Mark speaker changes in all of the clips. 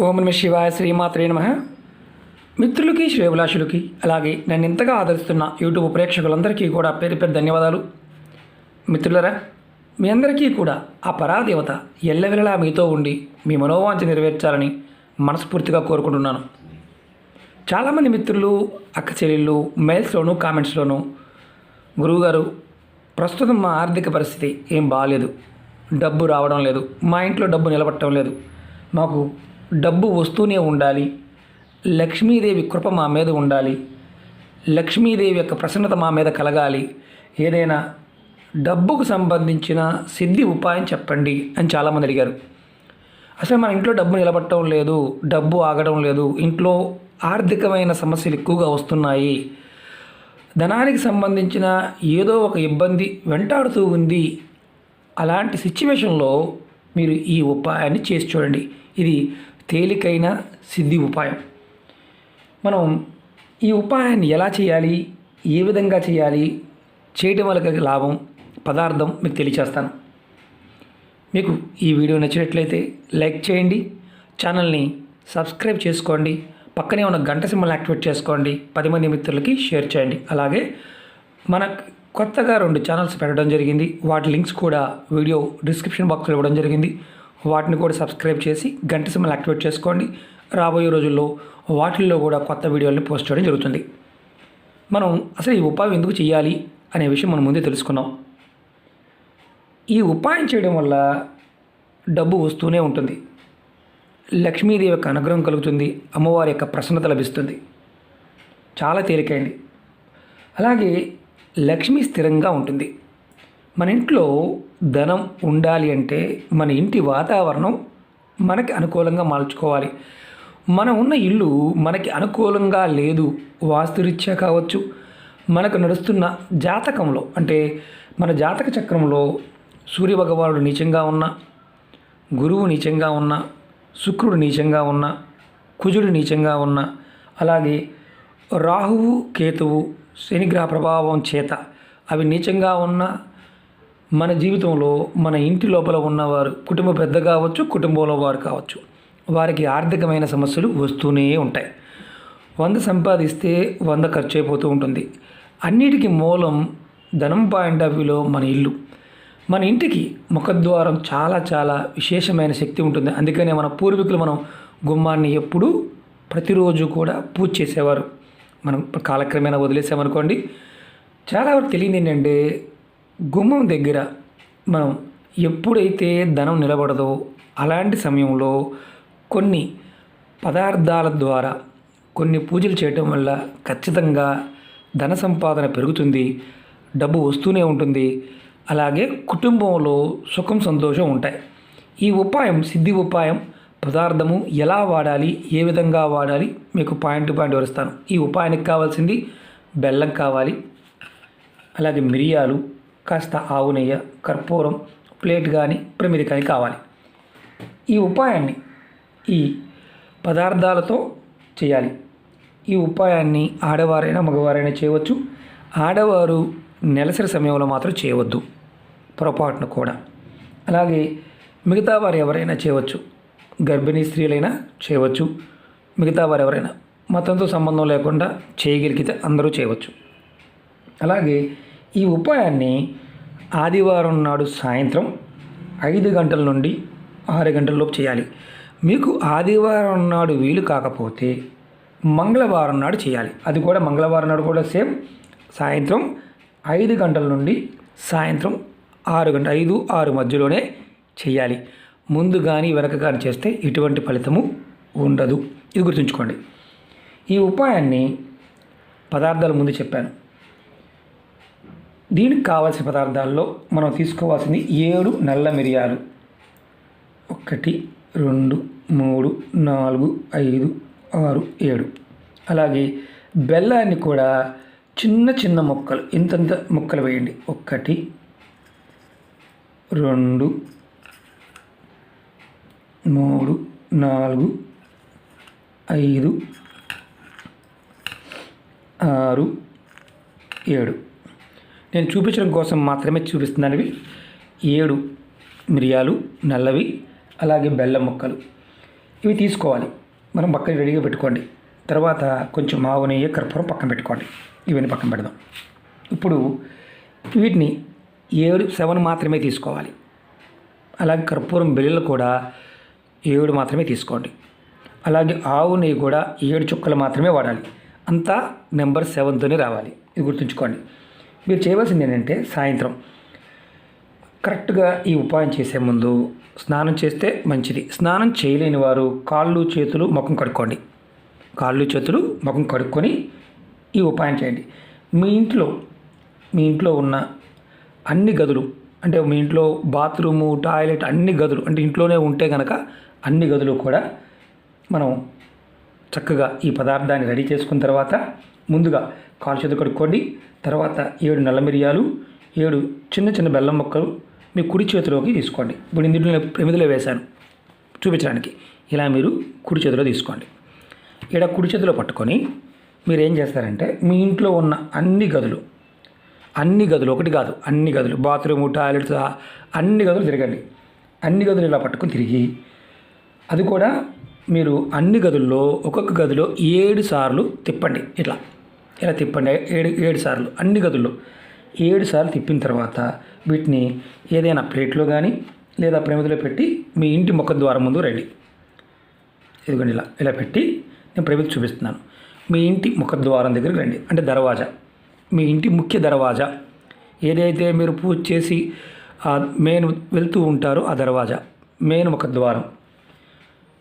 Speaker 1: ఓం నమ శివాయ శ్రీమాత్రే నమ. మిత్రులకి శ్రేభిలాషులకి అలాగే నన్ను ఇంతగా ఆదరిస్తున్న యూట్యూబ్ ప్రేక్షకులందరికీ కూడా పేరు పేరు ధన్యవాదాలు. మిత్రులరా మీ అందరికీ కూడా ఆ పరాదేవత ఎల్లవెల్లలా మీతో ఉండి మీ మనోవాంఛ నెరవేర్చాలని మనస్ఫూర్తిగా కోరుకుంటున్నాను. చాలామంది మిత్రులు అక్క చెల్లెళ్ళు మెయిల్స్లోను కామెంట్స్లోను గురువుగారు ప్రస్తుతం మా ఆర్థిక పరిస్థితి ఏం బాగాలేదు డబ్బు రావడం లేదు. మా ఇంట్లో డబ్బు నిలబట్టడం లేదు. మాకు డబ్బు వస్తూనే ఉండాలి. లక్ష్మీదేవి కృప మా మీద ఉండాలి. లక్ష్మీదేవి యొక్క ప్రసన్నత మా మీద కలగాలి. ఏదైనా డబ్బుకు సంబంధించిన సిద్ధి ఉపాయం చెప్పండి అని చాలామంది అడిగారు. అసలు మన ఇంట్లో డబ్బు నిలబట్టడం లేదు డబ్బు ఆగడం లేదు ఇంట్లో ఆర్థికమైన సమస్యలు ఎక్కువగా వస్తున్నాయి. ధనానికి సంబంధించిన ఏదో ఒక ఇబ్బంది వెంటాడుతూ ఉంది. అలాంటి సిచ్యువేషన్లో మీరు ఈ ఉపాయాన్ని చేసి చూడండి. ఇది తేలికైన సిద్ధి ఉపాయం. మనం ఈ ఉపాయాన్ని ఎలా చేయాలి? ఏ విధంగా చేయాలి? చేయడం వల్ల లాభం పదార్థం మీకు తెలియచేస్తాను. మీకు ఈ వీడియో నచ్చినట్లయితే లైక్ చేయండి ఛానల్ని సబ్స్క్రైబ్ చేసుకోండి పక్కనే ఉన్న గంట సింబల్ యాక్టివేట్ చేసుకోండి పది మంది మిత్రులకి షేర్ చేయండి. అలాగే మన కొత్తగా రెండు ఛానల్స్ పెట్టడం జరిగింది. వాటి లింక్స్ కూడా వీడియో డిస్క్రిప్షన్ బాక్స్లో ఇవ్వడం జరిగింది. వాటిని కూడా సబ్స్క్రైబ్ చేసి గంట సిమ్మలు యాక్టివేట్ చేసుకోండి. రాబోయే రోజుల్లో వాటిల్లో కూడా కొత్త వీడియోలను పోస్ట్ చేయడం జరుగుతుంది. మనం అసలు ఈ ఉపాయం ఎందుకు చేయాలి అనే విషయం మనం ముందే తెలుసుకున్నాం. ఈ ఉపాయం చేయడం వల్ల డబ్బు వస్తూనే ఉంటుంది. లక్ష్మీదేవి యొక్క అనుగ్రహం కలుగుతుంది. అమ్మవారి యొక్క ప్రసన్నత లభిస్తుంది. చాలా తేలికైంది. అలాగే లక్ష్మి స్థిరంగా ఉంటుంది. మన ఇంట్లో ధనం ఉండాలి అంటే మన ఇంటి వాతావరణం మనకి అనుకూలంగా మార్చుకోవాలి. మనం ఉన్న ఇల్లు మనకి అనుకూలంగా లేదు వాస్తురీత్యా కావచ్చు. మనకు నడుస్తున్న జాతకంలో అంటే మన జాతక చక్రంలో సూర్యభగవానుడు నీచంగా ఉన్న గురువు నీచంగా ఉన్న శుక్రుడు నీచంగా ఉన్న కుజుడు నీచంగా ఉన్న అలాగే రాహువు కేతువు శనిగ్రహ ప్రభావం చేత అవి నీచంగా ఉన్న మన జీవితంలో మన ఇంటి లోపల ఉన్నవారు కుటుంబ పెద్ద కావచ్చు కుటుంబంలో వారు కావచ్చు వారికి ఆర్థికమైన సమస్యలు వస్తూనే ఉంటాయి. వంద సంపాదిస్తే వంద ఖర్చు అయిపోతూ ఉంటుంది. అన్నిటికీ మూలం ధనం పాయింట్ ఆఫ్ వ్యూలో మన ఇల్లు. మన ఇంటికి ముఖద్వారం చాలా చాలా విశేషమైన శక్తి ఉంటుంది. అందుకనే మన పూర్వీకులు మనం గుమ్మాన్ని ఎప్పుడూ ప్రతిరోజు కూడా పూజ చేసేవారు. మనం కాలక్రమేణా వదిలేసామనుకోండి చాలా వరకు తెలియదు ఏంటంటే గుమ్మం దగ్గర మనం ఎప్పుడైతే ధనం నిలబడదో అలాంటి సమయంలో కొన్ని పదార్థాల ద్వారా కొన్ని పూజలు చేయటం వల్ల ఖచ్చితంగా ధన సంపాదన పెరుగుతుంది డబ్బు వస్తూనే ఉంటుంది. అలాగే కుటుంబంలో సుఖం సంతోషం ఉంటాయి. ఈ ఉపాయం సిద్ధి ఉపాయం పదార్థము ఎలా వాడాలి ఏ విధంగా వాడాలి మీకు పాయింట్ పాయింట్ వివరిస్తాను. ఈ ఉపాయానికి కావాల్సింది బెల్లం కావాలి అలాగే మిరియాలు కాస్త ఆవు నెయ్యి కర్పూరం ప్లేట్ కానీ ప్రమిది కానీ కావాలి. ఈ ఉపాయాన్ని ఈ పదార్థాలతో చేయాలి. ఈ ఉపాయాన్ని ఆడవారైనా మగవారైనా చేయవచ్చు. ఆడవారు నెలసరి సమయంలో మాత్రం చేయవద్దు. పొరపాటును కూడా. అలాగే మిగతా వారు ఎవరైనా చేయవచ్చు. గర్భిణీ స్త్రీలైనా చేయవచ్చు. మిగతా వారు ఎవరైనా మతంతో సంబంధం లేకుండా చేయగలిగితే అందరూ చేయవచ్చు. అలాగే ఈ ఉపాయాన్ని ఆదివారం నాడు సాయంత్రం ఐదు గంటల నుండి ఆరు గంటలలోపు చేయాలి. మీకు ఆదివారం నాడు వీలు కాకపోతే మంగళవారం నాడు చేయాలి. అది కూడా మంగళవారం నాడు కూడా సేమ్. సాయంత్రం ఐదు గంటల నుండి సాయంత్రం ఆరు గంట ఐదు ఆరు మధ్యలోనే చేయాలి. ముందు కానీ వెనక కానీ చేస్తే ఎటువంటి ఫలితము ఉండదు. ఇది గుర్తుంచుకోండి. ఈ ఉపాయాన్ని పదార్థాలు ముందు చెప్పాను. దీనికి కావాల్సిన పదార్థాల్లో మనం తీసుకోవాల్సింది ఏడు నల్ల మిరియాలు. ఒకటి రెండు మూడు నాలుగు ఐదు ఆరు ఏడు. అలాగే బెల్లాన్ని కూడా చిన్న చిన్న ముక్కలు ఇంతంత ముక్కలు వేయండి. ఒకటి రెండు మూడు నాలుగు ఐదు ఆరు ఏడు. నేను చూపించడం కోసం మాత్రమే చూపిస్తున్నాను ఇవి ఏడు మిరియాలు నల్లవి అలాగే బెల్లం ముక్కలు. ఇవి తీసుకోవాలి. మనం పక్కన రెడీగా పెట్టుకోండి. తర్వాత కొంచెం మావు నెయ్యి కర్పూరం పక్కన పెట్టుకోండి. ఇవన్నీ పక్కన పెడదాం. ఇప్పుడు వీటిని ఏడు సెవెన్ మాత్రమే తీసుకోవాలి. అలాగే కర్పూరం బిళ్ళలు కూడా ఏడు మాత్రమే తీసుకోండి. అలాగే ఆవు నెయ్యి కూడా ఏడు చుక్కలు మాత్రమే వాడాలి. అంతా నెంబర్ సెవెన్తోనే రావాలి. ఇది గుర్తుంచుకోండి. మీరు చేయవలసింది ఏంటంటే సాయంత్రం. కరెక్ట్గా ఈ ఉపాయం చేసే ముందు స్నానం చేస్తే మంచిది. స్నానం చేయలేని వారు కాళ్ళు చేతులు ముఖం కడుక్కోండి. కాళ్ళు చేతులు ముఖం కడుక్కొని ఈ ఉపాయం చేయండి. మీ ఇంట్లో మీ ఇంట్లో ఉన్న అన్ని గదులు అంటే మీ ఇంట్లో బాత్రూము టాయిలెట్ అన్ని గదులు అంటే ఇంట్లోనే ఉంటే కనుక అన్ని గదులు కూడా మనం చక్కగా ఈ పదార్థాన్ని రెడీ చేసుకున్న తర్వాత ముందుగా కాలు చేతులు కడుక్కోండి. తర్వాత ఏడు నల్ల మిరియాలు ఏడు చిన్న చిన్న బెల్లం ముక్కలు మీ కుడి చేతిలోకి తీసుకోండి. ఇప్పుడు ఇందులో ఎనిమిదిలో వేశాను. చూపించడానికి ఇలా మీరు కుడి చేతిలో తీసుకోండి. ఇక్కడ కుడి చేతిలో పట్టుకొని మీరు ఏం చేస్తారంటే మీ ఇంట్లో ఉన్న అన్ని గదులు అన్ని గదులు ఒకటి కాదు అన్ని గదులు బాత్రూము టాయిలెట్స్ అన్ని గదులు తిరగండి. అన్ని గదులు ఇలా పట్టుకొని తిరిగి అది కూడా మీరు అన్ని గదుల్లో ఒక్కొక్క గదిలో ఏడు సార్లు తిప్పండి. ఇట్లా. ఇలా తిప్పండి. ఏడు ఏడు సార్లు అన్ని గదుల్లో. ఏడు సార్లు తిప్పిన తర్వాత వీటిని ఏదైనా ప్లేట్లో కానీ లేదా ప్రమిదిలో పెట్టి మీ ఇంటి ముఖ ద్వారం ముందు రండి. ఇదిగోండి ఇలా ఇలా పెట్టి నేను ప్రమిది చూపిస్తున్నాను. మీ ఇంటి ముఖ ద్వారం దగ్గరికి రండి. అంటే దర్వాజా. మీ ఇంటి ముఖ్య దర్వాజా. ఏదైతే మీరు పూజ చేసి మెయిన్ వెళ్తూ ఉంటారో ఆ దర్వాజా. మెయిన్ ముఖ ద్వారం.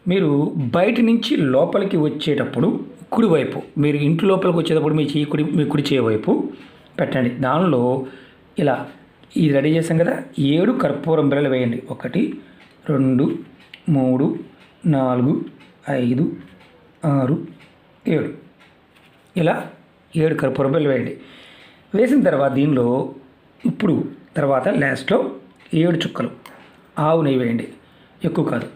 Speaker 1: మీరు బయట నుంచి లోపలికి వచ్చేటప్పుడు కుడివైపు మీరు ఇంటి లోపలికి వచ్చేటప్పుడు మీ చేయి కుడి మీ కుడి చేయి వైపు పెట్టండి. దానిలో ఇలా ఇది రెడీ చేసాం కదా. ఏడు కర్పూరం బిళ్ళలు వేయండి. ఒకటి రెండు మూడు నాలుగు ఐదు ఆరు ఏడు. ఇలా ఏడు కర్పూరం బిళ్ళలు వేయండి. వేసిన తర్వాత దీనిలో ఇప్పుడు తర్వాత లాస్ట్లో ఏడు చుక్కలు. ఆవు నెయ్యి వేయండి. ఎక్కువ కాదు.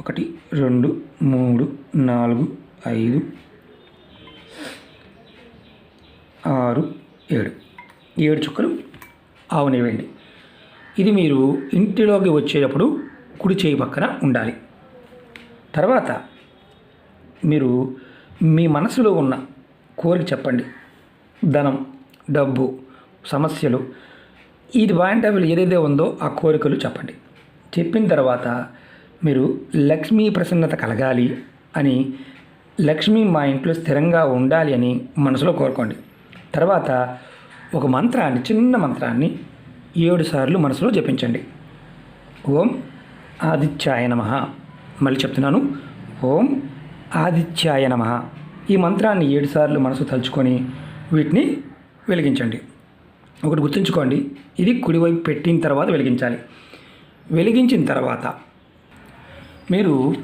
Speaker 1: ఒకటి రెండు మూడు నాలుగు ఐదు ఆరు ఏడు. ఏడు చుక్కలు ఆవునివ్వండి ఇది మీరు ఇంటిలోకి వచ్చేటప్పుడు కుడి చేయి పక్కన ఉండాలి. తర్వాత మీరు మీ మనసులో ఉన్న కోరిక చెప్పండి. ధనం డబ్బు సమస్యలు ఇది వాయింటబుల్ ఏదైతే ఉందో ఆ కోరికలు చెప్పండి. చెప్పిన తర్వాత మీరు లక్ష్మీ ప్రసన్నత కలగాలి అని లక్ష్మి మా ఇంట్లో స్థిరంగా ఉండాలి అని మనసులో కోరుకోండి. తర్వాత ఒక మంత్రాన్ని చిన్న మంత్రాన్ని ఏడు సార్లు మనసులో జపించండి. ఓం ఆదిత్యాయ నమ. మళ్ళీ చెప్తున్నాను. ఓం ఆదిత్యాయ నమ. ఈ మంత్రాన్ని ఏడుసార్లు మనసు తలుచుకొని వీటిని వెలిగించండి. ఒకటి గుర్తుంచుకోండి. ఇది కుడివైపు పెట్టిన తర్వాత వెలిగించాలి. వెలిగించిన తర్వాత మీరు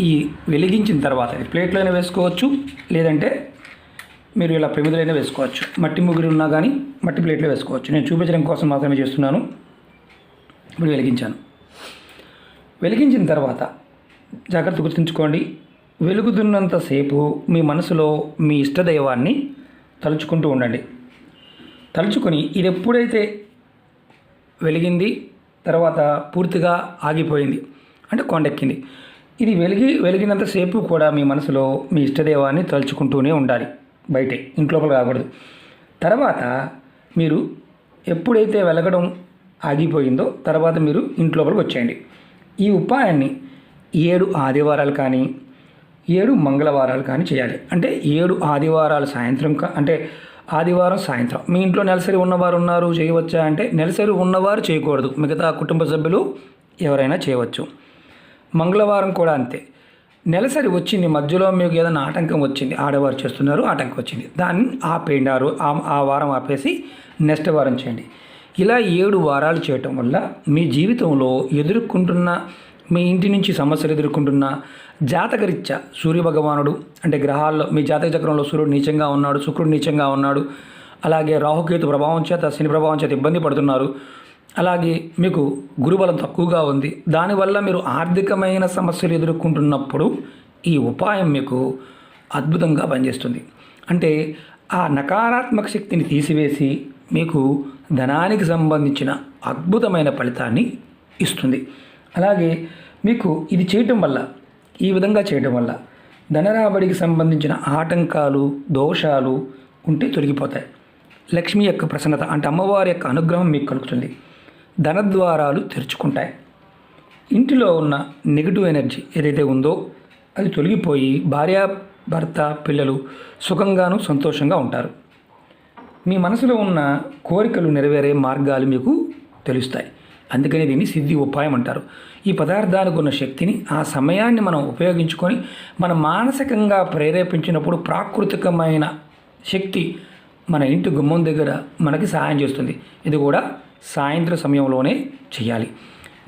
Speaker 1: ఈ వెలిగించిన తర్వాత ఇది ప్లేట్లో అయినా వేసుకోవచ్చు లేదంటే మీరు ఇలా ప్రమిదలైనా వేసుకోవచ్చు. మట్టి ముగ్గురు ఉన్నా కానీ మట్టి ప్లేట్లో వేసుకోవచ్చు. నేను చూపించడం కోసం మాత్రమే చేస్తున్నాను. ఇప్పుడు వెలిగించాను. వెలిగించిన తర్వాత జాగ్రత్త గుర్తుంచుకోండి వెలుగుతున్నంతసేపు మీ మనసులో మీ ఇష్టదైవాన్ని తలుచుకుంటూ ఉండండి. తలుచుకొని ఇది ఎప్పుడైతే వెలిగింది తర్వాత పూర్తిగా ఆగిపోయింది అంటే కొండెక్కింది ఇది వెలిగి వెలిగినంతసేపు కూడా మీ మనసులో మీ ఇష్టదేవాన్ని తలుచుకుంటూనే ఉండాలి. బయటే ఇంట్లోపల కాకూడదు. తర్వాత మీరు ఎప్పుడైతే వెలగడం ఆగిపోయిందో తర్వాత మీరు ఇంట్లోపలికి వచ్చేయండి. ఈ ఉపాయాన్ని ఏడు ఆదివారాలు కానీ ఏడు మంగళవారాలు కానీ చేయాలి. అంటే ఏడు ఆదివారాలు సాయంత్రం కా అంటే ఆదివారం సాయంత్రం. మీ ఇంట్లో నెలసరి ఉన్నవారు ఉన్నారు చేయవచ్చా? అంటే నెలసరి ఉన్నవారు చేయకూడదు. మిగతా కుటుంబ సభ్యులు ఎవరైనా చేయవచ్చు. మంగళవారం కూడా అంతే. నెలసరి వచ్చింది. మధ్యలో మీకు ఏదైనా ఆటంకం వచ్చింది ఆడవారు చేస్తున్నారు ఆటంకం వచ్చింది. దాన్ని ఆపేయండి. ఆ ఆ- ఆ వారం ఆపేసి నెక్స్ట్ వారం చేయండి. ఇలా ఏడు వారాలు చేయటం వల్ల మీ జీవితంలో ఎదుర్కొంటున్న మీ ఇంటి నుంచి సమస్యలు ఎదుర్కొంటున్న జాతకరీత్యా సూర్యభగవానుడు అంటే గ్రహాల్లో మీ జాతక చక్రంలో సూర్యుడు నీచంగా ఉన్నాడు శుక్రుడు నీచంగా ఉన్నాడు అలాగే రాహుకేతు ప్రభావం చేత శని ప్రభావం చేత ఇబ్బంది పడుతున్నారు అలాగే మీకు గురుబలం తక్కువగా ఉంది. దానివల్ల మీరు ఆర్థికమైన సమస్యలు ఎదుర్కొంటున్నప్పుడు ఈ ఉపాయం మీకు అద్భుతంగా పనిచేస్తుంది. అంటే ఆ నకారాత్మక శక్తిని తీసివేసి మీకు ధనానికి సంబంధించిన అద్భుతమైన ఫలితాన్ని ఇస్తుంది. అలాగే మీకు ఇది చేయటం వల్ల ఈ విధంగా చేయటం వల్ల ధనరాబడికి సంబంధించిన ఆటంకాలు దోషాలు ఉంటే తొలగిపోతాయి. లక్ష్మి యొక్క ప్రసన్నత అంటే అమ్మవారి యొక్క అనుగ్రహం మీకు కలుగుతుంది. ధనద్వారాలు తెరుచుకుంటాయి. ఇంటిలో ఉన్న నెగిటివ్ ఎనర్జీ ఏదైతే ఉందో అది తొలగిపోయి భార్య భర్త పిల్లలు సుఖంగాను సంతోషంగా ఉంటారు. మీ మనసులో ఉన్న కోరికలు నెరవేరే మార్గాలు మీకు తెలుస్తాయి. అందుకని దీన్ని సిద్ధి ఉపాయం అంటారు. ఈ పదార్థానికి ఉన్న శక్తిని ఆ సమయాన్ని మనం ఉపయోగించుకొని మనం మానసికంగా ప్రేరేపించినప్పుడు ప్రాకృతికమైన శక్తి మన ఇంటి గుమ్మం దగ్గర మనకి సహాయం చేస్తుంది. ఇది కూడా సాయంత్రం సమయంలోనే చేయాలి.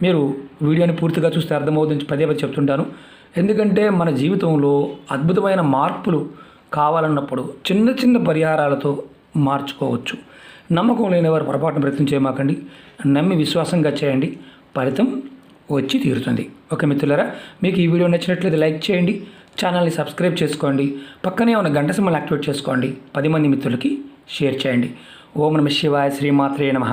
Speaker 1: మీరు వీడియోని పూర్తిగా చూస్తే అర్థమవుతుంది పదే పదే చెప్తుంటాను. ఎందుకంటే మన జీవితంలో అద్భుతమైన మార్పులు కావాలన్నప్పుడు చిన్న చిన్న పరిహారాలతో మార్చుకోవచ్చు. నమ్మకం లేని వారు పొరపాటున ప్రయత్నం చేయమాకండి. నమ్మి విశ్వాసంగా చేయండి. ఫలితం వచ్చి తీరుతుంది. ఓకే మిత్రులారా మీకు ఈ వీడియో నచ్చినట్లయితే లైక్ చేయండి. ఛానల్ని సబ్స్క్రైబ్ చేసుకోండి. పక్కనే ఉన్న గంట సింబల్ యాక్టివేట్ చేసుకోండి. పది మంది మిత్రులకి షేర్ చేయండి. ఓం నమ శివాయ శ్రీమాత్రే నమః.